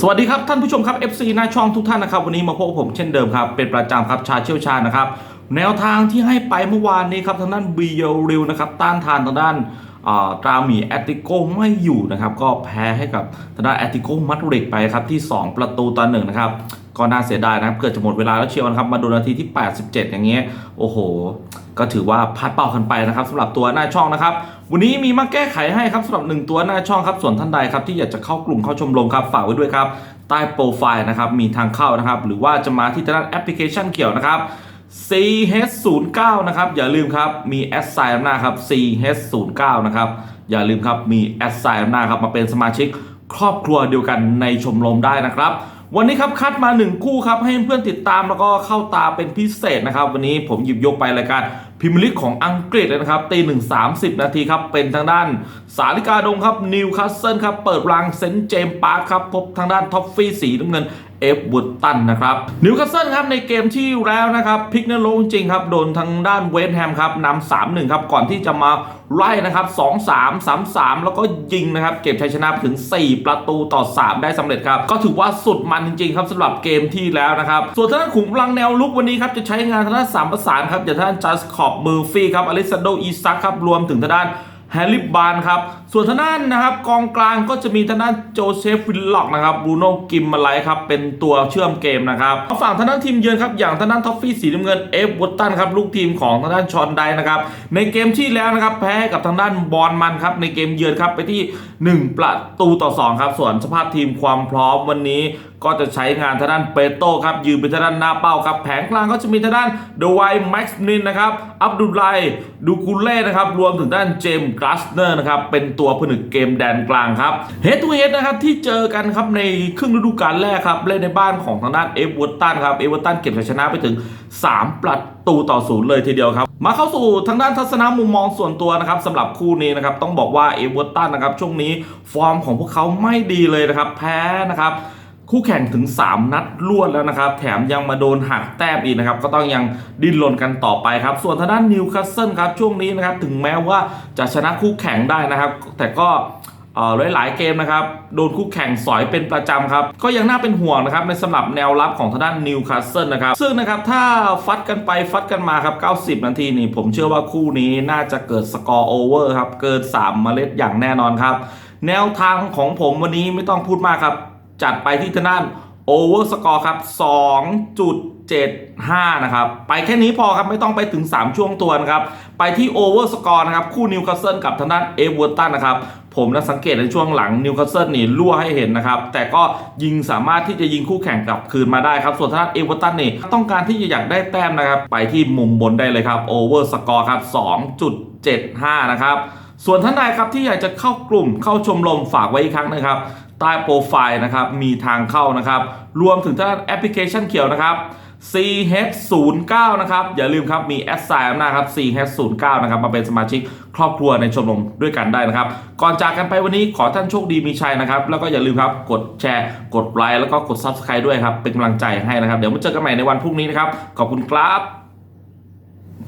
สวัสดีครับท่านผู้ชมครับ FC หน้าช่องทุกท่านนะครับ วันนี้มาพบกับผมเช่นเดิมครับ เป็นประจำครับชาเชี่ยวชาญนะครับ แนวทางที่ให้ไปเมื่อวานนี้ครับทางด้านบีเยริวนะครับต้านทานทางด้านตราหมีแอตติโกไม่อยู่นะครับ ก็แพ้ให้กับทางด้านแอตติโกมัดริกไปครับที่ 2 ประตูต่อหนึ่งนะครับก็น่าเสียดายนะครับ เกิดจะหมดเวลาแล้วเชียวนะครับ มาดูนาทีที่ 87 อย่างเงี้ยโอ้โห ก็ถือว่าพลาดเป้ากันไปนะครับสำหรับตัวหน้าช่องนะครับ วันนี้มีมาแก้ไขให้ครับสำหรับหนึ่งตัวหน้าช่องครับส่วนท่านใดครับที่อยากจะเข้ากลุ่มเข้าชมรมครับฝากไว้ด้วยครับใต้โปรไฟล์นะครับมีทางเข้านะครับ หรือว่าจะมาที่ทางด้านแอปพลิเคชันเกี่ยวนะครับ CH09 นะครับอย่าลืมครับมีแอดไซน์หน้าครับ CH09 นะครับอย่าลืมครับมีแอดไซน์หน้าครับมาเป็นสมาชิกครอบครัวเดียวกันในชมรมได้นะครับ วันนี้ครับคัดมา 1 คู่ครับให้เพื่อนติดตามแล้วก็เข้าตาเป็นพิเศษนะครับ วันนี้ผมหยิบยกไปรายการพิมลิกของอังกฤษเลยนะครับตีหนึ่งสามสิบนาทีครับ เป็นทางด้านสาลิกาดงครับนิวคาสเซิลครับ เปิดรางเซนต์เจมส์ปาร์คครับ พบทางด้านท็อฟฟี่สีน้ำเงินเอฟวูดตันนะครับนิวคาสเซิลครับในเกมที่แล้วนะครับพลิกเนโลงจริงครับ โดนทางด้านเวสต์แฮมครับนำสามหนึ่งครับ ก่อนที่จะมาไล่นะครับสองสามสามสามแล้วก็ยิงนะครับ เก็บชัยชนะไปถึง 4 ประตูต่อ 3 ได้สำเร็จครับ ก็ถือว่าสุดมันจริงๆครับสำหรับเกมที่แล้วนะครับ ส่วนทางด้านขุมพลังแนวลุกวันนี้ครับจะใช้งานทางด้านสามประสานครับอย่างทางด้านจัสคอบเมอร์ฟี่ครับอเล็กซานโดอีซักครับ รวมถึงทางด้านแฮร์ริบบานครับ ส่วนทางด้านนะครับ กองกลางก็จะมีทางด้านโจเซฟวิลล็อกนะครับบรูโน่กิมมาไลครับ เป็นตัวเชื่อมเกมนะครับฝั่งทางด้านทีมเยือนครับ อย่างทางด้านท็อฟฟี่สีน้ำเงินเอฟวอตตันครับ ลูกทีมของทางด้านชอนไดนะครับ ในเกมที่แล้วนะครับ แพ้กับทางด้านบอลมันครับ ในเกมเยือนครับ ไปที่ 1 ประตูต่อ 2 ครับ ส่วนสภาพทีมความพร้อมวันนี้ก็จะใช้งานทางด้านเปโต้ครับ ยืนเป็นทางด้านหน้าเป้าครับ แผงกลางก็จะมีทางด้านเดวายแม็กซ์นินนะครับ อับดุลไลดูกูเล่นะครับ รวมถึงด้านเจมส์กราสเนอร์นะครับ เป็นตัวผนึกเกมแดนกลางครับเฮดทูเฮดนะครับที่เจอกันครับในครึ่งฤดูกาลแรกครับ เล่นในบ้านของทางด้านเอฟเวอร์ตันครับ เอฟเวอร์ตันเก็บชัยชนะไปถึง 3 ประตูต่อศูนย์เลยทีเดียวครับ มาเข้าสู่ทางด้านทัศนมุมมองส่วนตัวนะครับสำหรับคู่นี้นะครับต้องบอกว่าเอเวอร์ตันนะครับช่วงนี้ฟอร์มของพวกเขาไม่ดีเลยนะครับแพ้นะครับ คู่แข่งถึง 3 นัดรวดแล้วนะครับ แถมยังมาโดนหักแต้มอีกนะครับ ก็ต้องยังดิ้นรนกันต่อไปครับ ส่วนทางด้านนิวคาสเซิลครับ ช่วงนี้นะครับ ถึงแม้ว่าจะชนะคู่แข่งได้นะครับ แต่ก็เอ่อหลายๆเกมนะครับ โดนคู่แข่งสอยเป็นประจำครับ ก็ยังน่าเป็นห่วงนะครับ ในสำหรับแนวรับของทางด้านนิวคาสเซิลนะครับ ซึ่งนะครับ ถ้าฟัดกันไปฟัดกันมาครับ 90 นาทีนี่ผมเชื่อว่าคู่นี้น่าจะเกิดสกอร์โอเวอร์ครับ เกิน3เมล็ดอย่างแน่นอนครับ แนวทางของผมวันนี้ไม่ต้องพูดมากครับ จัดไปที่ทางด้านโอเวอร์สกอร์ครับ2.75 นะครับ ไปแค่นี้พอครับไม่ต้องไปถึง 3 ช่วงตัวนะครับ ไปที่โอเวอร์สกอร์นะครับ คู่นิวคาสเซิลกับทางด้านเอเวอร์ตันนะครับ ผมนะสังเกตในช่วงหลังนิวคาสเซิลนี่รั่วให้เห็นนะครับ แต่ก็ยิงสามารถที่จะยิงคู่แข่งกลับคืนมาได้ครับ ส่วนทางด้านเอเวอร์ตันนี่ต้องการที่จะอยากได้แต้มนะครับ ไปที่มุมบนได้เลยครับโอเวอร์สกอร์ครับ 2.75 นะครับส่วนท่านใดครับที่อยากจะเข้ากลุ่มเข้าชมรมฝากไว้อีกครั้งนะครับ ใต้โปรไฟล์นะครับมีทางเข้านะครับ รวมถึงถ้านแอปพลิเคชันเขียวนะครับ CH09 นะครับ อย่าลืมครับ มีแอดไซน์นะครับ CH09 นะครับ มาเป็นสมาชิกครอบครัวในชมรมด้วยกันได้นะครับ ก่อนจากกันไปวันนี้ขอท่านโชคดีมีชัยนะครับ แล้วก็อย่าลืมครับ กดแชร์ กดไลค์แล้วก็กด Subscribe ด้วยครับ เป็นกำลังใจให้นะครับ เดี๋ยวมาเจอกันใหม่ในวันพรุ่งนี้นะครับ ขอบคุณครับ